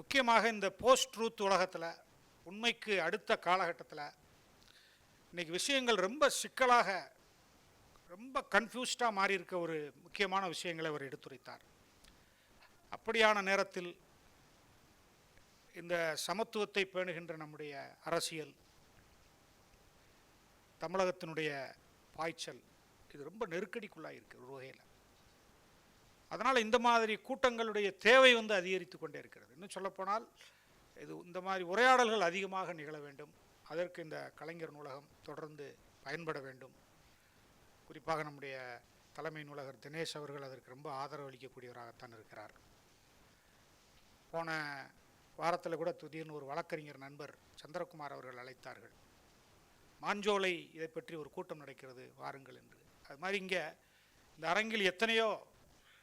முக்கியமாக இந்த post truth உலகத்தில் உண்மைக்கு அடுத்த காலகட்டத்தில் இன்னைக்கு விஷயங்கள் ரொம்ப சிக்கலாக ரொம்ப கன்ஃபியூஸ்டாக மாறி இருக்க ஒரு முக்கியமான விஷயங்களை அவர் எடுத்துரைத்தார். அப்படியான நேரத்தில் இந்த சமத்துவத்தை பேணுகின்ற நம்முடைய அரசியல் தமிழகத்தினுடைய பாய்ச்சல் இது ரொம்ப நெருக்கடிக்குள்ளாக இருக்குது ஒரு வகையில். அதனால் இந்த மாதிரி கூட்டங்களுடைய தேவை வந்து அதிகரித்து கொண்டே இருக்கிறது. இன்னும் சொல்லப்போனால் இது இந்த மாதிரி உரையாடல்கள் அதிகமாக நிகழ வேண்டும். அதற்கு இந்த கலைஞர் நூலகம் தொடர்ந்து பயன்பட வேண்டும். குறிப்பாக நம்முடைய தலைமை நூலகர் தினேஷ் அவர்கள் அதற்கு ரொம்ப ஆதரவு அளிக்கக்கூடியவராகத்தான் இருக்கிறார். போன வாரத்தில் கூட திடீர்னு ஒரு வழக்கறிஞர் நண்பர் சந்திரகுமார் அவர்கள் அழைத்தார்கள். மாஞ்சோலை இதை பற்றி ஒரு கூட்டம் நடக்கிறது வாருங்கள் என்று. அது மாதிரி இங்கே இந்த அரங்கில் எத்தனையோ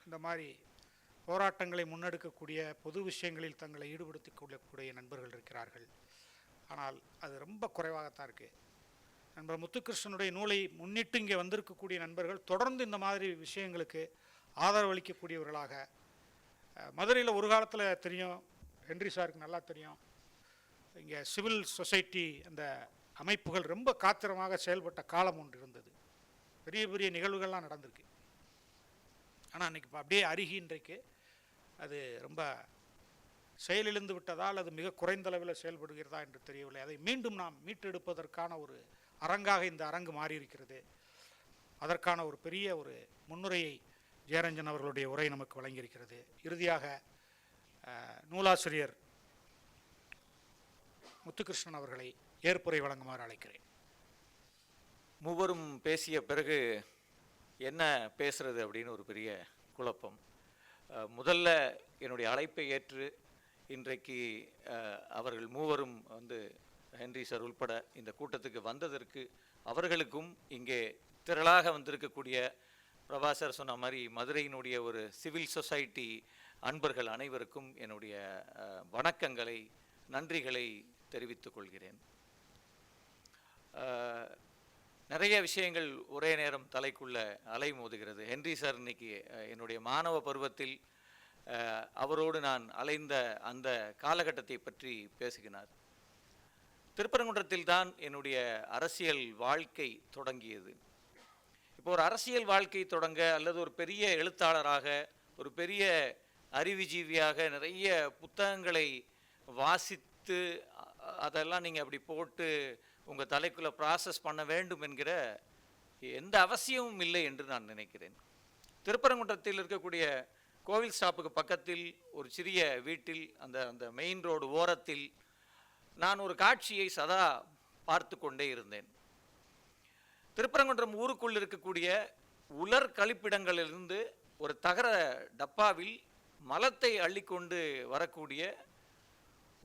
இந்த மாதிரி போராட்டங்களை முன்னெடுக்கக்கூடிய பொது விஷயங்களில் தங்களை ஈடுபடுத்திக் கொள்ளக்கூடிய நண்பர்கள் இருக்கிறார்கள். ஆனால் அது ரொம்ப குறைவாகத்தான் இருக்குது நண்பர் முத்துகிருஷ்ணனுடைய நூலை முன்னிட்டு இங்கே வந்திருக்கக்கூடிய நண்பர்கள் தொடர்ந்து இந்த மாதிரி விஷயங்களுக்கு ஆதரவு அளிக்கக்கூடியவர்களாக மதுரையில் ஒரு காலத்தில் தெரியும் ஹென்றி சாருக்கு நல்லா தெரியும். இங்கே சிவில் சொசைட்டி அந்த அமைப்புகள் ரொம்ப காத்திரமாக செயல்பட்ட காலம் ஒன்று இருந்தது. பெரிய பெரிய நிகழ்வுகள்லாம் நடந்திருக்கு. ஆனால் அன்றைக்கி இப்போ அப்படியே அருகி இன்றைக்கு அது ரொம்ப செயலிழந்து விட்டதால் அது மிக குறைந்த அளவில் செயல்படுகிறதா என்று தெரியவில்லை. அதை மீண்டும் நாம் மீட்டெடுப்பதற்கான ஒரு அரங்காக இந்த அரங்கு மாறியிருக்கிறது. அதற்கான ஒரு பெரிய ஒரு முன்னுரையை ஜெயரஞ்சன் அவர்களுடைய உரை நமக்கு வழங்கியிருக்கிறது. இறுதியாக நூலாசிரியர் முத்துகிருஷ்ணன் அவர்களை ஏற்புரை வழங்குமாறு அழைக்கிறேன். மூவரும் பேசிய பிறகு என்ன பேசுறது அப்படின்னு ஒரு பெரிய குழப்பம். முதல்ல என்னுடைய அழைப்பை ஏற்று இன்றைக்கு அவர்கள் மூவரும் வந்து ஹென்றி சார் உள்பட இந்த கூட்டத்துக்கு வந்ததற்கு அவர்களுக்கும் இங்கே திரளாக வந்திருக்கக்கூடிய பிரபாசர் சொன்ன மாதிரி மதுரையினுடைய ஒரு சிவில் சொசைட்டி அன்பர்கள் அனைவருக்கும் என்னுடைய வணக்கங்களை நன்றிகளை தெரிவித்துக் கொள்கிறேன். நிறைய விஷயங்கள் ஒரே நேரம் தலைக்குள்ள அலை மோதுகிறது. ஹென்றி சார் இன்னைக்கு என்னுடைய மாணவ பருவத்தில் அவரோடு நான் அலைந்த அந்த காலகட்டத்தை பற்றி பேசுகிறார். திருப்பரங்குன்றத்தில் தான் என்னுடைய அரசியல் வாழ்க்கை தொடங்கியது. இப்போ ஒரு அரசியல் வாழ்க்கை தொடங்க அல்லது ஒரு பெரிய எழுத்தாளராக ஒரு பெரிய அறிவுஜீவியாக நிறைய புத்தகங்களை வாசித்து அதெல்லாம் நீங்கள் அப்படி போட்டு உங்கள் தலைக்குள்ளே ப்ராசஸ் பண்ண வேண்டும் என்கிற எந்த அவசியமும் இல்லை என்று நான் நினைக்கிறேன். திருப்பரங்குன்றத்தில் இருக்கக்கூடிய கோவில் ஸ்டாப்புக்கு பக்கத்தில் ஒரு சிறிய வீட்டில் அந்த அந்த மெயின் ரோடு ஓரத்தில் நான் ஒரு காட்சியை சதா பார்த்து கொண்டே இருந்தேன். திருப்பரங்குன்றம் ஊருக்குள் இருக்கக்கூடிய உலர் கழிப்பிடங்களிலிருந்து ஒரு தகர டப்பாவில் மலத்தை அள்ளிக்கொண்டு வரக்கூடிய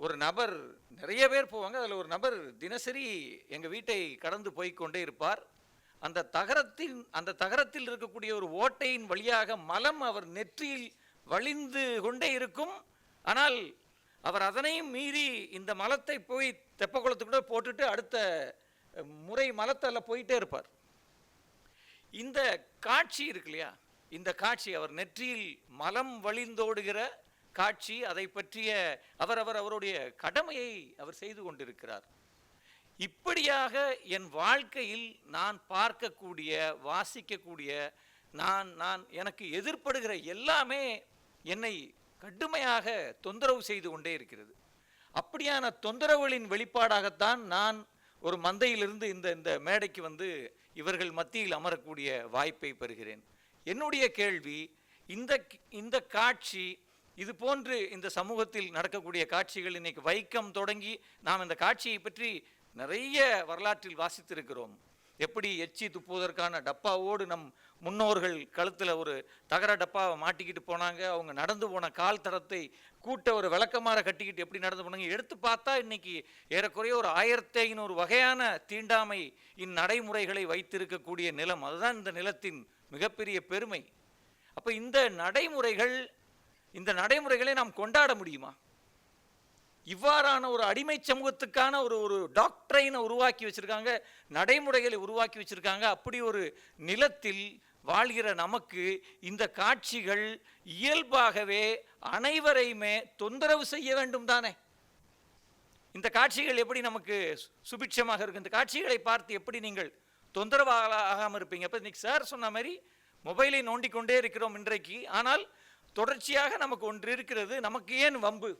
ஒரு நபர் நிறைய பேர் போவாங்க. அதில் ஒரு நபர் தினசரி எங்கள் வீட்டை கடந்து போய் கொண்டே இருப்பார். அந்த தகரத்தின் அந்த தகரத்தில் இருக்கக்கூடிய ஒரு ஓட்டையின் வழியாக மலம் அவர் நெற்றியில் வழிந்து கொண்டே இருக்கும். ஆனால் அவர் அதனையும் மீறி இந்த மலத்தை போய் தெப்பக்குளத்துக்கூட போட்டுட்டு அடுத்த முறை மலத்தில் போயிட்டே இருப்பார். இந்த காட்சி இருக்கு இல்லையா? இந்த காட்சி அவர் நெற்றியில் மலம் வழிந்தோடுகிற காட்சி அதை பற்றிய அவரவர் அவருடைய கடமையை அவர் செய்து கொண்டிருக்கிறார். இப்படியாக என் வாழ்க்கையில் நான் பார்க்கக்கூடிய வாசிக்கக்கூடிய நான் நான் எனக்கு எதிர்ப்படுகிற எல்லாமே என்னை கடுமையாக தொந்தரவு செய்து கொண்டே இருக்கிறது. அப்படியான தொந்தரவுகளின் வெளிப்பாடாகத்தான் நான் ஒரு மந்தையிலிருந்து இந்த இந்த மேடைக்கு வந்து இவர்கள் மத்தியில் அமரக்கூடிய வாய்ப்பை பெறுகிறேன். என்னுடைய கேள்வி இந்த இந்த காட்சி இது போன்று இந்த சமூகத்தில் நடக்கக்கூடிய காட்சிகள் இன்னைக்கு வைக்கம் தொடங்கி நாம் இந்த காட்சியை பற்றி நிறைய வரலாற்றில் வாசித்திருக்கிறோம். எப்படி எச்சி துப்புவதற்கான டப்பாவோடு நம் முன்னோர்கள் கழுத்தில் ஒரு தகர டப்பாவை மாட்டிக்கிட்டு போனாங்க அவங்க நடந்து போன கால் தடத்தை கூட்ட ஒரு விளக்கமாற கட்டிக்கிட்டு எப்படி நடந்து போனாங்க எடுத்து பார்த்தா இன்னைக்கு ஏறக்குறைய ஒரு ஆயிரத்தி ஐநூறு வகையான தீண்டாமை இந்நடைமுறைகளை வைத்திருக்கக்கூடிய நிலம். அதுதான் இந்த நிலத்தின் மிகப்பெரிய பெருமை. அப்போ இந்த நடைமுறைகள் இந்த நடைமுறைகளை நாம் கொண்டாட முடியுமா? இவ்வாறான ஒரு அடிமை சமூகத்துக்கான ஒரு ஒரு டாக்டரைனை உருவாக்கி வச்சுருக்காங்க நடைமுறைகளை உருவாக்கி வச்சுருக்காங்க. அப்படி ஒரு நிலத்தில் வாழ்கிற நமக்கு இந்த காட்சிகள் இயல்பாகவே அனைவரையுமே தொந்தரவு செய்ய வேண்டும் தானே? இந்த காட்சிகள் எப்படி நமக்கு சுபிட்சமாக இருக்கு இந்த காட்சிகளை பார்த்து எப்படி நீங்கள் தொந்தரவாக ஆகாமல் இருப்பீங்க? அப்போ இன்றைக்கி சார் சொன்ன மாதிரி மொபைலை நோண்டிக்கொண்டே இருக்கிறோம் இன்றைக்கு. ஆனால் தொடர்ச்சியாக நமக்கு ஒன்று இருக்கிறது. நமக்கு ஏன் வம்பு?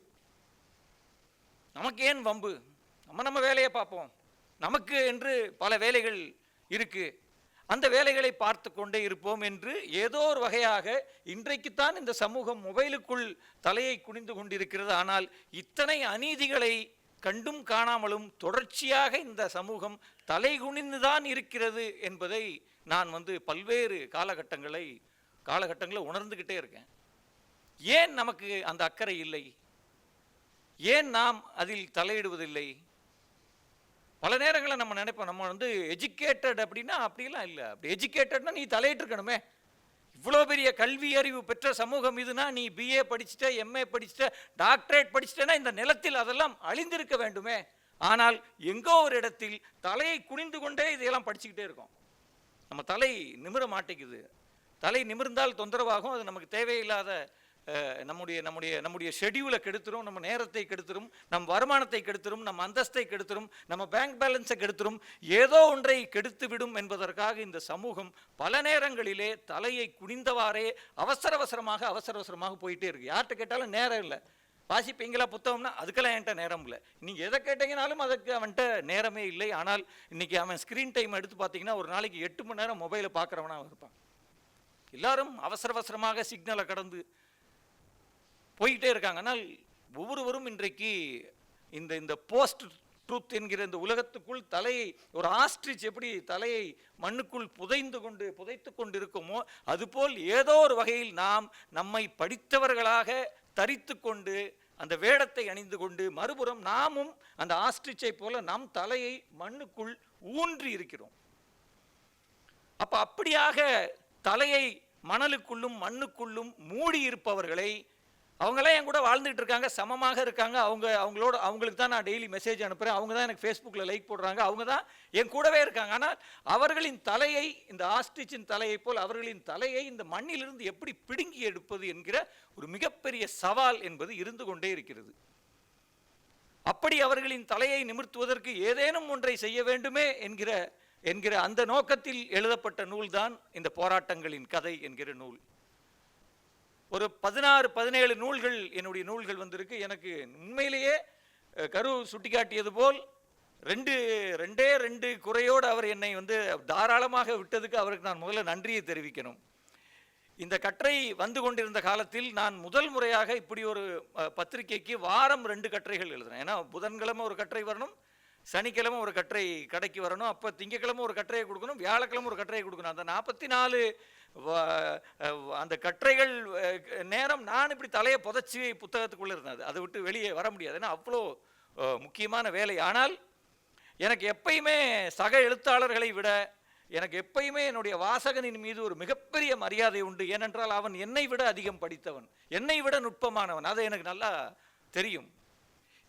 நமக்கு ஏன் வம்பு? நம்ம நம்ம வேலையை பார்ப்போம். நமக்கு என்று பல வேலைகள் இருக்கு. அந்த வேலைகளை பார்த்து கொண்டே இருப்போம் என்று ஏதோ ஒரு வகையாக இன்றைக்குத்தான் இந்த சமூகம் மொபைலுக்குள் தலையை குனிந்து கொண்டிருக்கிறது. ஆனால் இத்தனை அநீதிகளை கண்டும் காணாமலும் தொடர்ச்சியாக இந்த சமூகம் தலை குனிந்துதான் இருக்கிறது என்பதை நான் வந்து பல்வேறு காலகட்டங்களை காலகட்டங்களை உணர்ந்துக்கிட்டே இருக்கேன். ஏன் நமக்கு அந்த அக்கறை இல்லை? ஏன் நாம் அதில் தலையிடுவதில்லை? பல நேரங்களில் நம்ம நினைப்போம் நம்ம வந்து எஜுகேட்டட் அப்படின்னா அப்படிலாம் இல்லை. அப்படி எஜுகேட்டட்னா நீ தலையிட்டிருக்கணுமே. இவ்வளோ பெரிய கல்வி அறிவு பெற்ற சமூகம் இதுனா நீ பிஏ படிச்சுட்ட எம்ஏ படிச்சுட்ட டாக்டரேட் படிச்சிட்டேன்னா இந்த நிலத்தில் அதெல்லாம் அழிந்திருக்க வேண்டுமே. ஆனால் எங்கோ ஒரு இடத்தில் தலையை குனிந்து கொண்டே இதையெல்லாம் படிச்சுக்கிட்டே இருக்கோம். நம்ம தலை நிமிர மாட்டேங்குது. தலை நிமிர்ந்தால் தொந்தரவாகும் அது நமக்கு தேவையில்லாத நம்முடைய நம்முடைய நம்முடைய ஷெடியூலை கெடுத்துரும் நம்ம நேரத்தை கெடுத்துரும் நம் வருமானத்தை கெடுத்துரும் நம் அந்தஸ்தை கெடுத்துரும் நம்ம பேங்க் பேலன்ஸை கெடுத்துரும் ஏதோ ஒன்றை கெடுத்து விடும் என்பதற்காக இந்த சமூகம் பல நேரங்களிலே தலையை குனிந்தவாறே அவசர அவசரமாக அவசர அவசரமாக போயிட்டே இருக்கு. யார்கிட்ட கேட்டாலும் நேரம் இல்லை. வாசிப்பீங்களா புத்தகம்னா அதுக்கெல்லாம் என்கிட்ட நேரம் இல்லை. நீங்கள் எதை கேட்டீங்கனாலும் அதுக்கு அவன்கிட்ட நேரமே இல்லை. ஆனால் இன்னைக்கு அவன் ஸ்க்ரீன் டைம் எடுத்து பார்த்தீங்கன்னா ஒரு நாளைக்கு எட்டு மணி நேரம் மொபைலை பார்க்குறவனாக இருப்பான். எல்லாரும் அவசர அவசரமாக சிக்னலை கடந்து போய்கிட்டே இருக்காங்க. ஆனால் ஒவ்வொருவரும் இன்றைக்கு இந்த இந்த போஸ்ட் ட்ரூத் என்கிற இந்த உலகத்துக்குள் தலையை ஒரு ஆஸ்ட்ரிச் எப்படி தலையை மண்ணுக்குள் புதைந்து கொண்டு புதைத்து கொண்டு இருக்குமோ அதுபோல் ஏதோ ஒரு வகையில் நாம் நம்மை படித்தவர்களாக தரித்து கொண்டு அந்த வேடத்தை அணிந்து கொண்டு மறுபுறம் நாமும் அந்த ஆஸ்ட்ரிச்சை போல நம் தலையை மண்ணுக்குள் ஊன்றி இருக்கிறோம். அப்ப அப்படியாக தலையை மணலுக்குள்ளும் மண்ணுக்குள்ளும் மூடி இருப்பவர்களை அவங்களாம் என் கூட வாழ்ந்துட்டு இருக்காங்க சமமாக இருக்காங்க. அவங்க அவங்களோட அவங்களுக்கு தான் நான் டெய்லி மெசேஜ் அனுப்புகிறேன் அவங்க தான் எனக்கு ஃபேஸ்புக்கில் லைக் போடுறாங்க. அவங்க தான் என் கூடவே இருக்காங்க. ஆனால் அவர்களின் தலையை இந்த ஆஸ்டிச்சின் தலையை போல் அவர்களின் தலையை இந்த மண்ணிலிருந்து எப்படி பிடுங்கி எடுப்பது என்கிற ஒரு மிகப்பெரிய சவால் என்பது இருந்து கொண்டே இருக்கிறது. அப்படி அவர்களின் தலையை நிமிர்த்துவதற்கு ஏதேனும் ஒன்றை செய்ய வேண்டுமே என்கிற என்கிற அந்த நோக்கத்தில் எழுதப்பட்ட நூல்தான் இந்த போராட்டங்களின் கதை என்கிற நூல். ஒரு பதினாறு பதினேழு நூல்கள் என்னுடைய நூல்கள் வந்திருக்கு. எனக்கு உண்மையிலேயே கரு சுட்டிக்காட்டியது போல் ரெண்டு ரெண்டே ரெண்டு குறையோடு அவர் என்னை வந்து தாராளமாக விட்டதுக்கு அவருக்கு நான் முதல்ல நன்றியை தெரிவிக்கணும். இந்த கட்டுரை வந்து கொண்டிருந்த காலத்தில் நான் முதல் முறையாக இப்படி ஒரு பத்திரிகைக்கு வாரம் ரெண்டு கட்டுரைகள் எழுதுனேன் ஏன்னா புதன்கிழமை ஒரு கட்டுரை வரணும் சனிக்கிழமை ஒரு கட்டுரை கடைக்கு வரணும் அப்போ திங்கக்கிழமை ஒரு கட்டுரையை கொடுக்கணும் வியாழக்கிழமை ஒரு கட்டுரையை கொடுக்கணும். அந்த நாற்பத்தி நாலு அந்த கட்டுரைகள் நேரம் நான் இப்படி தலையை புதைச்சி புத்தகத்துக்குள்ளே இருந்தது. அதை விட்டு வெளியே வர முடியாது. ஏன்னா அவ்வளோ முக்கியமான வேலை. ஆனால் எனக்கு எப்பயுமே சக எழுத்தாளர்களை விட எனக்கு எப்பயுமே என்னுடைய வாசகனின் மீது ஒரு மிகப்பெரிய மரியாதை உண்டு. ஏனென்றால் அவன் என்னை விட அதிகம் படித்தவன். என்னை விட நுட்பமானவன். அது எனக்கு நல்லா தெரியும்.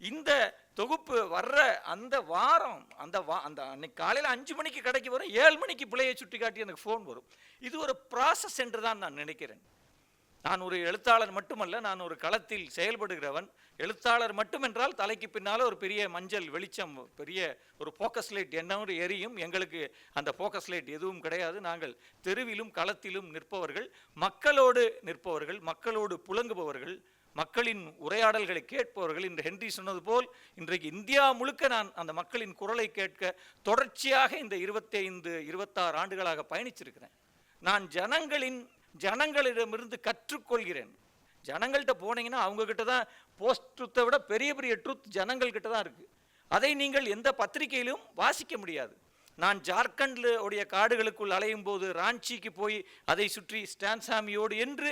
இந்த தொகுப்பு வர்ற அந்த வாரம் அந்த வா அந்த அன்னைக்கு காலையில் அஞ்சு மணிக்கு கடைக்கு வரும் ஏழு மணிக்கு பிள்ளையை சுட்டி காட்டி எனக்கு ஃபோன் வரும். இது ஒரு ப்ராசஸ் என்று தான் நான் நினைக்கிறேன். நான் ஒரு எழுத்தாளர் மட்டுமல்ல நான் ஒரு களத்தில் செயல்படுகிறவன். எழுத்தாளர் மட்டுமென்றால் தலைக்கு பின்னால் ஒரு பெரிய மஞ்சள் வெளிச்சம் பெரிய ஒரு ஃபோக்கஸ் லைட் என்னவொரு எரியும். எங்களுக்கு அந்த ஃபோக்கஸ் லைட் எதுவும் கிடையாது. நாங்கள் தெருவிலும் களத்திலும் நிற்பவர்கள். மக்களோடு நிற்பவர்கள் மக்களோடு புழங்குபவர்கள். மக்களின் உரையாடல்களை கேட்பவர்கள். இன்று ஹென்றி சொன்னது போல் இன்றைக்கு இந்தியா முழுக்க நான் அந்த மக்களின் குரலை கேட்க தொடர்ச்சியாக இந்த இருபத்தைந்து இருபத்தாறு ஆண்டுகளாக பயணிச்சிருக்கிறேன். நான் ஜனங்களின் ஜனங்களிடமிருந்து கற்றுக்கொள்கிறேன். ஜனங்கள்கிட்ட போனீங்கன்னா அவங்ககிட்ட தான் போஸ்ட் ட்ரூத்தை விட பெரிய பெரிய ட்ருத் ஜனங்கள்கிட்ட தான் இருக்கு. அதை நீங்கள் எந்த பத்திரிகையிலும் வாசிக்க முடியாது. நான் ஜார்க்கண்ட்ல உடைய காடுகளுக்குள் அலையும் போது ராஞ்சிக்கு போய் அதை சுற்றி ஸ்டான்சாமியோடு என்று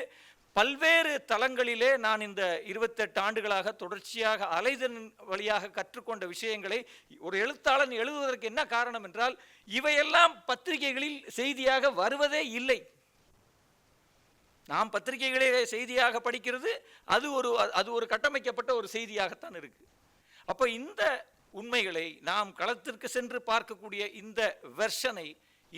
பல்வேறு தளங்களிலே நான் இந்த இருபத்தெட்டு ஆண்டுகளாக தொடர்ச்சியாக அலைதன் வழியாக கற்றுக்கொண்ட விஷயங்களை ஒரு எழுத்தாளன் எழுதுவதற்கு என்ன காரணம் என்றால் இவையெல்லாம் பத்திரிகைகளில் செய்தியாக வருவதே இல்லை. நாம் பத்திரிகைகளிலே செய்தியாக படிக்கிறது அது ஒரு அது ஒரு கட்டமைக்கப்பட்ட ஒரு செய்தியாகத்தான் இருக்கு. அப்போ இந்த உண்மைகளை நாம் களத்திற்கு சென்று பார்க்கக்கூடிய இந்த வெர்ஷனை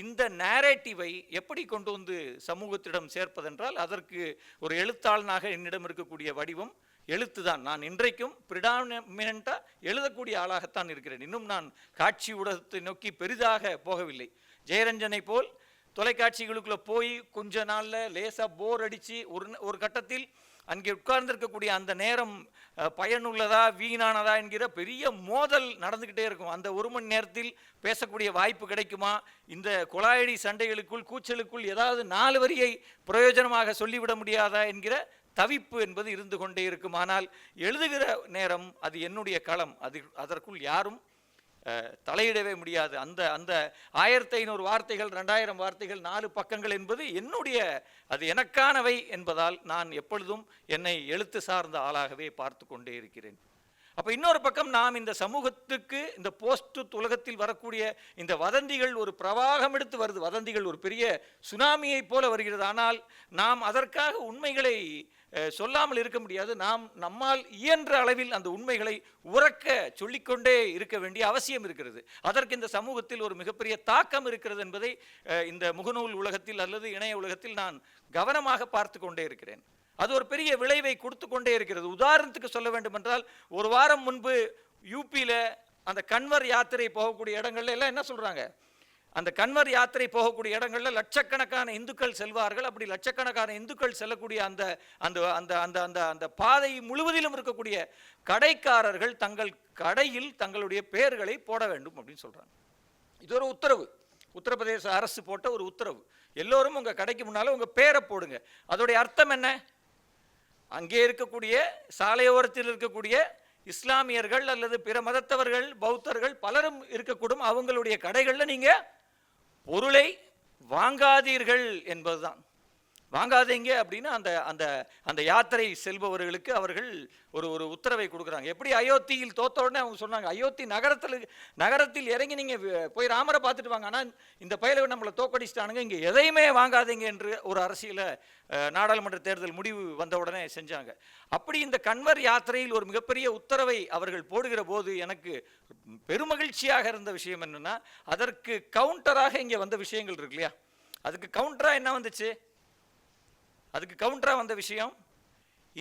இந்த நேரேட்டிவை எப்படி கொண்டு வந்து சமூகத்திடம் சேர்ப்பதென்றால் அதற்கு ஒரு எழுத்தாளனாக என்னிடம் இருக்கக்கூடிய வடிவம் எழுத்து தான் நான் இன்றைக்கும் பிரிடாமினண்ட்டாக எழுதக்கூடிய ஆளாகத்தான் இருக்கிறேன். இன்னும் நான் காட்சி ஊடகத்தை நோக்கி பெரிதாக போகவில்லை. ஜெயரஞ்சனை போல் தொலைக்காட்சிகளுக்குள்ளே போய் கொஞ்ச நாளில் லேசாக போர் அடித்து ஒரு ஒரு கட்டத்தில் அங்கே உட்கார்ந்திருக்கக்கூடிய அந்த நேரம் பயனுள்ளதா வீணானதா என்கிற பெரிய மோதல் நடந்துக்கிட்டே இருக்கும். அந்த ஒரு மணி நேரத்தில் பேசக்கூடிய வாய்ப்பு கிடைக்குமா? இந்த குழாயடி சண்டைகளுக்குள் கூச்சலுக்குள் ஏதாவது நாலு வரியை பிரயோஜனமாக சொல்லிவிட முடியாதா என்கிற தவிப்பு என்பது இருந்து கொண்டே இருக்கும். ஆனால் எழுதுகிற நேரம் அது என்னுடைய களம். அது அதற்குள் யாரும் தலையிடவே முடியாது. அந்த அந்த ஆயிரத்தி ஐநூறு வார்த்தைகள் ரெண்டாயிரம் வார்த்தைகள் நாலு பக்கங்கள் என்பது என்னுடைய அது எனக்கானவை என்பதால் நான் எப்பொழுதும் என்னை எழுத்து சார்ந்த ஆளாகவே பார்த்து கொண்டே இருக்கிறேன். அப்போ இன்னொரு பக்கம் நாம் இந்த சமூகத்துக்கு இந்த போஸ்ட் உலகத்தில் வரக்கூடிய இந்த வதந்திகள் ஒரு பிரவாகம் எடுத்து வருது. வதந்திகள் ஒரு பெரிய சுனாமியைப் போல வருகிறது. ஆனால் நாம் அதற்காக உண்மைகளை சொல்லாமல் இருக்க முடியாது. நாம் நம்மால் இயன்ற அளவில் அந்த உண்மைகளை உறக்க சொல்லிக்கொண்டே இருக்க வேண்டிய அவசியம் இருக்கிறது. அதற்கு இந்த சமூகத்தில் ஒரு மிகப்பெரிய தாக்கம் இருக்கிறது என்பதை இந்த முகநூல் உலகத்தில் அல்லது இணைய உலகத்தில் நான் கவனமாக பார்த்து கொண்டே இருக்கிறேன். அது ஒரு பெரிய விளைவை கொடுத்து கொண்டே இருக்கிறது. உதாரணத்துக்கு சொல்ல வேண்டுமென்றால் ஒரு வாரம் முன்பு யூபியில் அந்த கன்வர் யாத்திரை போகக்கூடிய இடங்கள்ல எல்லாம் என்ன சொல்கிறாங்க அந்த கன்வர் யாத்திரை போகக்கூடிய இடங்களில் லட்சக்கணக்கான இந்துக்கள் செல்வார்கள். அப்படி லட்சக்கணக்கான இந்துக்கள் செல்லக்கூடிய அந்த அந்த அந்த அந்த அந்த அந்த பாதை முழுவதிலும் இருக்கக்கூடிய கடைக்காரர்கள் தங்கள் கடையில் தங்களுடைய பெயர்களை போட வேண்டும் அப்படின்னு சொல்கிறாங்க இது ஒரு உத்தரவு. உத்தரப்பிரதேச அரசு போட்ட ஒரு உத்தரவு. எல்லோரும் உங்கள் கடைக்கு முன்னால் உங்கள் பேரை போடுங்க. அதோடைய அர்த்தம் என்ன? அங்கே இருக்கக்கூடிய சாலையோரத்தில் இருக்கக்கூடிய இஸ்லாமியர்கள் அல்லது பிற மதத்தவர்கள் பௌத்தர்கள் பலரும் இருக்கக்கூடும். அவங்களுடைய கடைகளில் நீங்கள் பொருளை வாங்காதீர்கள் என்பதுதான். வாங்காதீங்க அப்படின்னு அந்த அந்த அந்த யாத்திரை செல்பவர்களுக்கு அவர்கள் ஒரு ஒரு உத்தரவை கொடுக்குறாங்க. எப்படி அயோத்தியில் தோத்த உடனே அவங்க சொன்னாங்க அயோத்தி நகரத்தில் நகரத்தில் இறங்கி நீங்கள் போய் ராமரை பார்த்துட்டு வாங்க. ஆனால் இந்த பயில நம்மளை தோக்கடிச்சிட்டானுங்க இங்கே எதையுமே வாங்காதீங்க என்று ஒரு அரசியலை நாடாளுமன்ற தேர்தல் முடிவு வந்த உடனே செஞ்சாங்க. அப்படி இந்த கன்வர் யாத்திரையில் ஒரு மிகப்பெரிய உத்தரவை அவர்கள் போடுகிற போது எனக்கு பெருமகிழ்ச்சியாக இருந்த விஷயம் என்னென்னா அதற்கு கவுண்டராக இங்கே வந்த விஷயங்கள் இருக்கு இல்லையா? அதுக்கு கவுண்டராக என்ன வந்துச்சு? அதுக்கு கவுண்டராக வந்த விஷயம்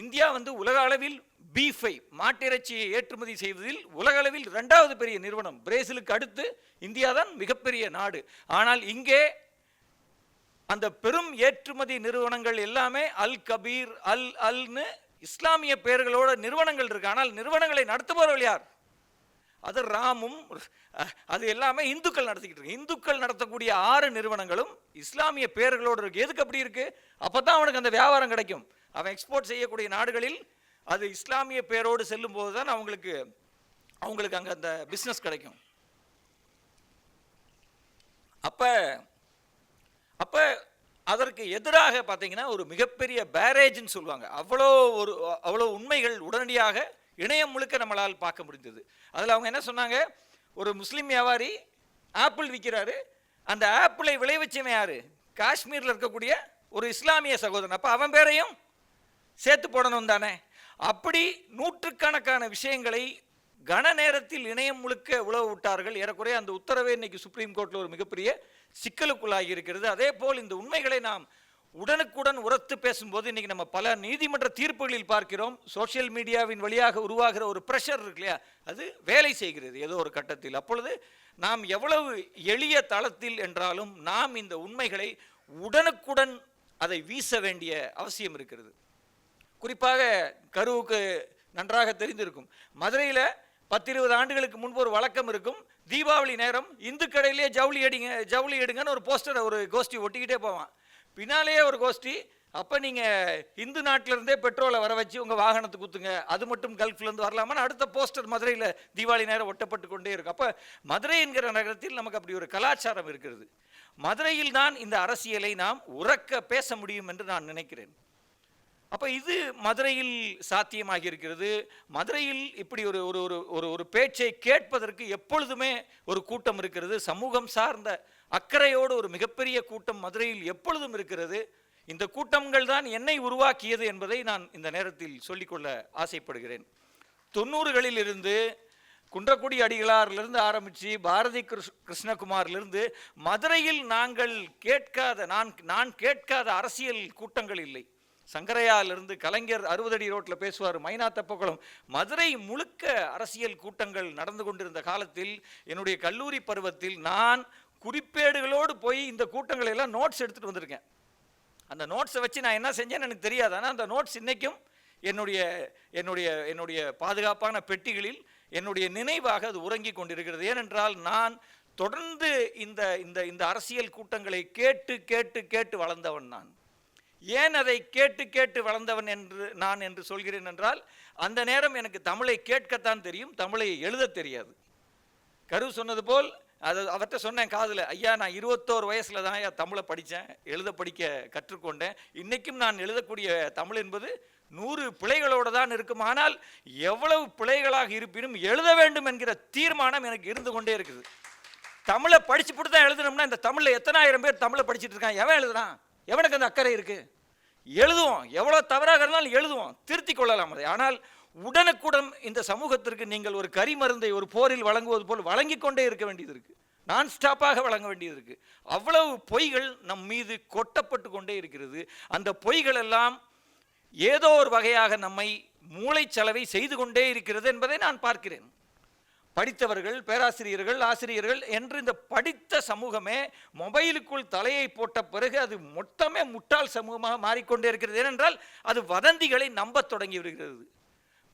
இந்தியா வந்து உலக அளவில் பீஃபை மாட்டிறைச்சியை ஏற்றுமதி செய்வதில் உலக அளவில் ரெண்டாவது பெரிய நிறுவனம். பிரேசிலுக்கு அடுத்து இந்தியா தான் மிகப்பெரிய நாடு. ஆனால் இங்கே அந்த பெரும் ஏற்றுமதி நிறுவனங்கள் எல்லாமே அல் கபீர் அல் அல்னு இஸ்லாமிய பெயர்களோட நிறுவனங்கள் இருக்கு. ஆனால் நிறுவனங்களை நடத்துபவர்கள் யார்? அது ராமும் அது எல்லாமே இந்துக்கள் நடத்திக்கிட்டு இருக்கு. இந்துக்கள் நடத்தக்கூடிய ஆறு நிறுவனங்களும் இஸ்லாமிய பேர்களோடு இருக்கு. எதுக்கு அப்படி இருக்கு? அப்பதான் அவனுக்கு அந்த வியாபாரம் கிடைக்கும். அவன் எக்ஸ்போர்ட் செய்யக்கூடிய நாடுகளில் அது இஸ்லாமிய பேரோடு செல்லும் போது தான் அவங்களுக்கு அவங்களுக்கு அங்கே அந்த பிஸ்னஸ் கிடைக்கும். அப்போ அப்போ அதற்கு எதிராக பார்த்தீங்கன்னா ஒரு மிகப்பெரிய பேரேஜ்னு சொல்லுவாங்க. அவ்வளோ ஒரு அவ்வளோ உண்மைகள் உடனடியாக இணையம் முழுக்க நம்மளால் பார்க்க முடிஞ்சது அதில் அவங்க என்ன சொன்னாங்க? ஒரு முஸ்லீம் வியாபாரி ஆப்பிள் விற்கிறாரு அந்த ஆப்பிளை விளைவிச்சவன் யார்? காஷ்மீரில் இருக்கக்கூடிய ஒரு இஸ்லாமிய சகோதரன். அப்போ அவன் பேரையும் சேர்த்து போடணும் தானே? அப்படி நூற்றுக்கணக்கான விஷயங்களை கன நேரத்தில் இணையம் முழுக்க உழவு விட்டார்கள். ஏறக்குறைய அந்த உத்தரவே இன்னைக்கு சுப்ரீம் கோர்ட்டில் ஒரு மிகப்பெரிய சிக்கலுக்குள்ளாகி இருக்கிறது. அதே போல் இந்த உண்மைகளை நாம் உடனுக்குடன் உரத்து பேசும்போது இன்னைக்கு நம்ம பல நீதிமன்ற தீர்ப்புகளில் பார்க்கிறோம். சோஷியல் மீடியாவின் வழியாக உருவாகிற ஒரு ப்ரெஷர் இருக்கு இல்லையா? அது வேலை செய்கிறது ஏதோ ஒரு கட்டத்தில். அப்பொழுது நாம் எவ்வளவு எளிய தளத்தில் என்றாலும் நாம் இந்த உண்மைகளை உடனுக்குடன் அதை வீச வேண்டிய அவசியம் இருக்கிறது. குறிப்பாக கருவுக்கு நன்றாக தெரிந்திருக்கும். மதுரையில் பத்து இருபது ஆண்டுகளுக்கு முன்பு ஒரு வழக்கம் இருக்கும். தீபாவளி நேரம் இந்து கடையிலே ஜவுளி அடிங்க ஜவுளி எடுங்கன்னு ஒரு போஸ்டரை ஒரு கோஷ்டி ஒட்டிக்கிட்டே போவான். பின்னாலேயே ஒரு கோஷ்டி. அப்போ நீங்கள் இந்து நாட்டிலேருந்தே பெட்ரோலை வர வச்சு உங்கள் வாகனத்துக்கு ஊற்றுங்க அது மட்டும் கல்ஃப்லேருந்து வரலாமான்னு அடுத்த போஸ்டர் மதுரையில் தீபாவளி நேரம் ஒட்டப்பட்டு கொண்டே இருக்கும். அப்போ மதுரை என்கிற நகரத்தில் நமக்கு அப்படி ஒரு கலாச்சாரம் இருக்கிறது. மதுரையில் தான் இந்த அரசியலை நாம் உறக்க பேச முடியும் என்று நான் நினைக்கிறேன். அப்போ இது மதுரையில் சாத்தியமாகி இருக்கிறது. மதுரையில் இப்படி ஒரு ஒரு ஒரு ஒரு ஒரு பேச்சை கேட்பதற்கு எப்பொழுதுமே ஒரு கூட்டம் இருக்கிறது. சமூகம் சார்ந்த அக்கறையோடு ஒரு மிகப்பெரிய கூட்டம் மதுரையில் எப்பொழுதும் இருக்கிறது. இந்த கூட்டங்கள் தான் என்னை உருவாக்கியது என்பதை நான் இந்த நேரத்தில் சொல்லிக்கொள்ள ஆசைப்படுகிறேன். தொண்ணூறுகளில் இருந்து குன்றக்குடி அடிகளாரிலிருந்து ஆரம்பித்து பாரதி கிருஷ் கிருஷ்ணகுமாரிலிருந்து மதுரையில் நாங்கள் கேட்காத நான் நான் கேட்காத அரசியல் கூட்டங்கள் இல்லை. சங்கரையாலிருந்து கலைஞர் அறுபதடி ரோட்டில் பேசுவார் மைனா தெப்பக்குளம். மதுரை முழுக்க அரசியல் கூட்டங்கள் நடந்து கொண்டிருந்த காலத்தில் என்னுடைய கல்லூரி பருவத்தில் நான் குறிப்பேடுகளோடு போய் இந்த கூட்டங்களை எல்லாம் நோட்ஸ் எடுத்துகிட்டு வந்திருக்கேன். அந்த நோட்ஸை வச்சு நான் என்ன செஞ்சேன்னு எனக்கு தெரியாது. ஆனால் அந்த நோட்ஸ் இன்றைக்கும் என்னுடைய என்னுடைய என்னுடைய பாதுகாப்பான பெட்டிகளில் என்னுடைய நினைவாக அது உறங்கி கொண்டிருக்கிறது. ஏனென்றால் நான் தொடர்ந்து இந்த இந்த இந்த அரசியல் கூட்டங்களை கேட்டு கேட்டு கேட்டு வளர்ந்தவன் நான். ஏன் அதை கேட்டு கேட்டு வளர்ந்தவன் என்று நான் என்று சொல்கிறேன் என்றால் அந்த நேரம் எனக்கு தமிழை கேட்கத்தான் தெரியும் தமிழை எழுதத் தெரியாது. கரு சொன்னது போல் அது அவர்கிட்ட சொன்னேன் காதில் ஐயா நான் இருபத்தோரு வயசில் தான் ஐயா தமிழை படித்தேன் எழுத படிக்க கற்றுக்கொண்டேன். இன்றைக்கும் நான் எழுதக்கூடிய தமிழ் என்பது நூறு பிழைகளோடு தான் இருக்கும். ஆனால் எவ்வளவு பிழைகளாக இருப்பினும் எழுத வேண்டும் என்கிற தீர்மானம் எனக்கு இருந்து கொண்டே இருக்குது. தமிழை படிச்சு போட்டு தான் எழுதணும்னா இந்த தமிழில் எத்தனாயிரம் பேர் தமிழை படிச்சுட்டு இருக்கான் எவன் எழுதுறான்? எவனுக்கு அந்த அக்கறை இருக்கு? எழுதுவோம். எவ்வளோ தவறாக இருந்தாலும் எழுதுவோம். திருத்திக் கொள்ளலாம் அதை. ஆனால் உடனுக்குடன் இந்த சமூகத்திற்கு நீங்கள் ஒரு கரிமருந்தை ஒரு போரில் வழங்குவது போல் வழங்கிக் கொண்டே இருக்க வேண்டியது இருக்கு. நான் ஸ்டாப்பாக வழங்க வேண்டியது இருக்கு. அவ்வளவு பொய்கள் நம் மீது கொட்டப்பட்டு கொண்டே இருக்கிறது. அந்த பொய்கள் எல்லாம் ஏதோ ஒரு வகையாக நம்மை மூளைச்சலவை செய்து கொண்டே இருக்கிறது என்பதை நான் பார்க்கிறேன். படித்தவர்கள் பேராசிரியர்கள் ஆசிரியர்கள் என்று இந்த படித்த சமூகமே மொபைலுக்குள் தலையை போட்ட பிறகு அது மொத்தமே முட்டாள் சமூகமாக மாறிக்கொண்டே இருக்கிறது. ஏனென்றால் அது வதந்திகளை நம்பத் தொடங்கி விடுகிறது.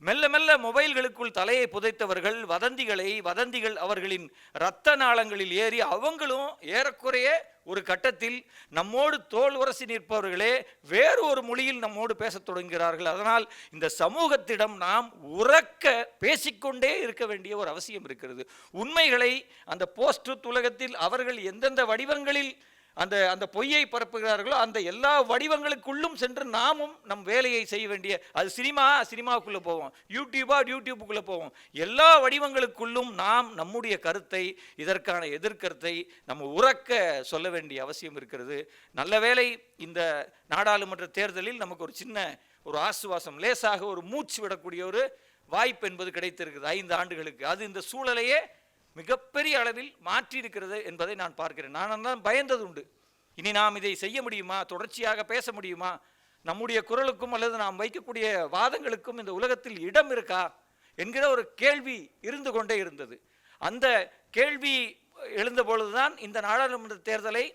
மெல்ல மெல்ல மொபைல்களுக்குள் தலையை புதைத்தவர்கள் வதந்திகளை வதந்திகள் அவர்களின் இரத்த நாளங்களில் ஏறி அவங்களும் ஏறக்குறைய ஒரு கட்டத்தில் நம்மோடு தோல் உரசி நிற்பவர்களே வேறு ஒரு மொழியில் நம்மோடு பேசத் தொடங்குகிறார்கள். அதனால் இந்த சமூகத்திடம் நாம் உறக்க பேசிக்கொண்டே இருக்க வேண்டிய ஒரு அவசியம் இருக்கிறது. உண்மைகளை அந்த போஸ்ட் உலகத்தில் அவர்கள் எந்தெந்த வடிவங்களில் அந்த அந்த பொய்யை பரப்புகிறார்களோ அந்த எல்லா வடிவங்களுக்குள்ளும் சென்று நாமும் நம் வேலையை செய்ய வேண்டிய அது சினிமா சினிமாவுக்குள்ளே போவோம். யூடியூபா யூடியூபுக்குள்ளே போவோம். எல்லா வடிவங்களுக்குள்ளும் நாம் நம்முடைய கருத்தை இதற்கான எதிர்கருத்தை நம்ம உறக்க சொல்ல வேண்டிய அவசியம் இருக்கிறது. நல்ல வேளை இந்த நாடாளுமன்ற தேர்தலில் நமக்கு ஒரு சின்ன ஒரு ஆசுவாசம் லேசாக ஒரு மூச்சு விடக்கூடிய ஒரு வாய்ப்பு என்பது கிடைத்திருக்குது. ஐந்து ஆண்டுகளுக்கு. அது இந்த சூழலையே மிகப்பெரிய அளவில் மாற்றியிருக்கிறது என்பதை நான் பார்க்கிறேன். நான் தான் பயந்தது உண்டு. இனி நாம் இதை செய்ய முடியுமா? தொடர்ச்சியாக பேச முடியுமா? நம்முடைய குரலுக்கும் அல்லது நாம் வைக்கக்கூடிய வாதங்களுக்கும் இந்த உலகத்தில் இடம் இருக்கா? என்கிற ஒரு கேள்வி இருந்து கொண்டே இருந்தது. அந்த கேள்வி எழுந்தபொழுதுதான் இந்த நாடாளுமன்ற தேர்தலை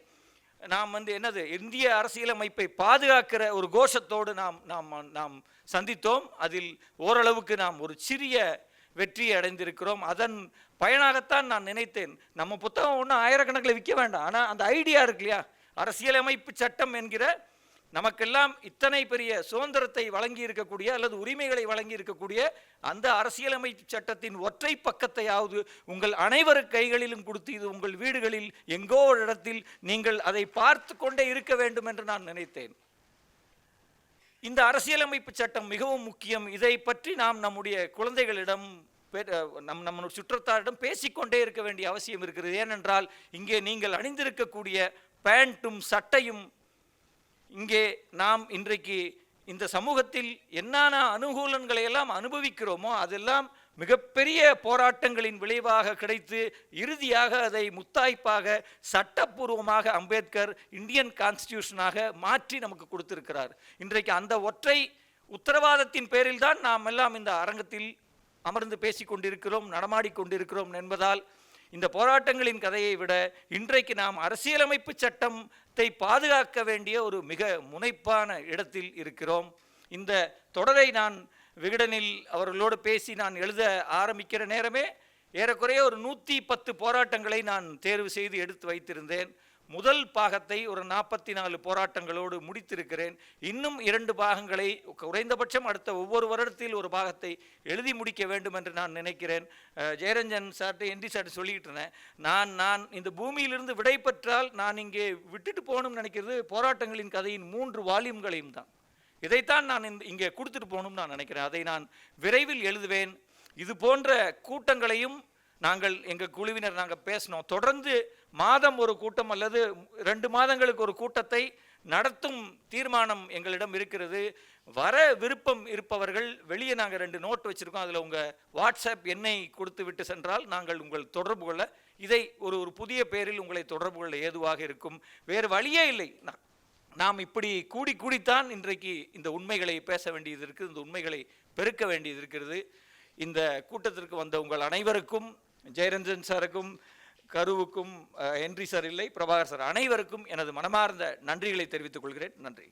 நாம் வந்து என்னது இந்திய அரசியலமைப்பை பாதுகாக்கிற ஒரு கோஷத்தோடு நாம் நாம் நாம் சந்தித்தோம். அதில் ஓரளவுக்கு நாம் ஒரு சிறிய வெற்றி அடைந்திருக்கிறோம். அதன் பயனாகத்தான் நான் நினைத்தேன். நம்ம புத்தகம் ஒன்றும் ஆயிரக்கணக்கில் விற்க வேண்டாம். ஆனால் அந்த ஐடியா இருக்கு இல்லையா? அரசியலமைப்பு சட்டம் என்கிற நமக்கெல்லாம் இத்தனை பெரிய சுதந்திரத்தை வழங்கி இருக்கக்கூடிய அல்லது உரிமைகளை வழங்கி இருக்கக்கூடிய அந்த அரசியலமைப்பு சட்டத்தின் ஒற்றை பக்கத்தையாவது உங்கள் அனைவரு கைகளிலும் கொடுத்து இது உங்கள் வீடுகளில் எங்கோ ஒரு இடத்தில் நீங்கள் அதை பார்த்து கொண்டே இருக்க வேண்டும் என்று நான் நினைத்தேன். இந்த அரசியலமைப்பு சட்டம் மிகவும் முக்கியம். இதை பற்றி நாம் நம்முடைய குழந்தைகளிடம் நம் நம்ம சுற்றத்தாரிடம் பேசிக்கொண்டே இருக்க வேண்டிய அவசியம் இருக்கிறது. ஏனென்றால் இங்கே நீங்கள் அணிந்திருக்கக்கூடிய பேண்ட்டும் சட்டையும் இங்கே நாம் இன்றைக்கு இந்த சமூகத்தில் என்னென்ன அனுகூலங்களை எல்லாம் அனுபவிக்கிறோமோ அதெல்லாம் மிகப்பெரிய போராட்டங்களின் விளைவாக கிடைத்து இறுதியாக அதை முத்தாய்ப்பாக சட்டப்பூர்வமாக அம்பேத்கர் இந்தியன் கான்ஸ்டியூஷனாக மாற்றி நமக்கு கொடுத்திருக்கிறார். இன்றைக்கு அந்த ஒற்றை உத்தரவாதத்தின் பேரில் தான் நாம் எல்லாம் இந்த அரங்கத்தில் அமர்ந்து பேசிக் கொண்டிருக்கிறோம் நடமாடிக் கொண்டிருக்கிறோம் என்பதால் இந்த போராட்டங்களின் கதையை விட இன்றைக்கு நாம் அரசியலமைப்பு சட்டத்தை பாதுகாக்க வேண்டிய ஒரு மிக முனைப்பான இடத்தில் இருக்கிறோம். இந்த தொடரை நான் விகடனில் அவர்களோடு பேசி நான் எழுத ஆரம்பிக்கிற நேரமே ஏறக்குறைய ஒரு நூற்றி பத்து போராட்டங்களை நான் தேர்வு செய்து எடுத்து வைத்திருந்தேன். முதல் பாகத்தை ஒரு நாற்பத்தி நாலு போராட்டங்களோடு முடித்திருக்கிறேன். இன்னும் இரண்டு பாகங்களை குறைந்தபட்சம் அடுத்த ஒவ்வொரு வருடத்தில் ஒரு பாகத்தை எழுதி முடிக்க வேண்டும் என்று நான் நினைக்கிறேன். ஜெயரஞ்சன் சார்ட்டு என்டி சார்ட்டு சொல்லிக்கிட்டு இருந்தேன் நான் நான் இந்த பூமியிலிருந்து விடை பெற்றால் நான் இங்கே விட்டுட்டு போகணும்னு நினைக்கிறது போராட்டங்களின் கதையின் மூன்று வால்யூம்களையும் தான். இதைத்தான் நான் இங்கே கொடுத்துட்டு போகணும்னு நான் நினைக்கிறேன். அதை நான் விரைவில் எழுதுவேன். இது போன்ற கூட்டங்களையும் நாங்கள் எங்கள் குழுவினர் நாங்கள் பேசினோம். தொடர்ந்து மாதம் ஒரு கூட்டம் அல்லது ரெண்டு மாதங்களுக்கு ஒரு கூட்டத்தை நடத்தும் தீர்மானம் எங்களிடம் இருக்கிறது. வர விருப்பம் இருப்பவர்கள் வெளியே நாங்கள் ரெண்டு நோட் வச்சுருக்கோம். அதில் உங்கள் வாட்ஸ்அப் எண்ணை கொடுத்து விட்டு சென்றால் நாங்கள் உங்கள் தொடர்பு கொள்ள இதை ஒரு ஒரு புதிய பேரில் உங்களை தொடர்பு கொள்ள ஏதுவாக இருக்கும். வேறு வழியே இல்லை. நாம் இப்படி கூடி கூடித்தான் இன்றைக்கு இந்த உண்மைகளை பேச வேண்டியது இருக்குது இந்த உண்மைகளை பெருக்க வேண்டியது இருக்கிறது இந்த கூட்டத்திற்கு வந்த உங்கள் அனைவருக்கும் ஜெயரஞ்சன் சாருக்கும் கருவுக்கும் என்றி ஹென்றி சார் இல்லை பிரபாகர் சார் அனைவருக்கும் எனது மனமார்ந்த நன்றிகளை தெரிவித்துக் கொள்கிறேன். நன்றி.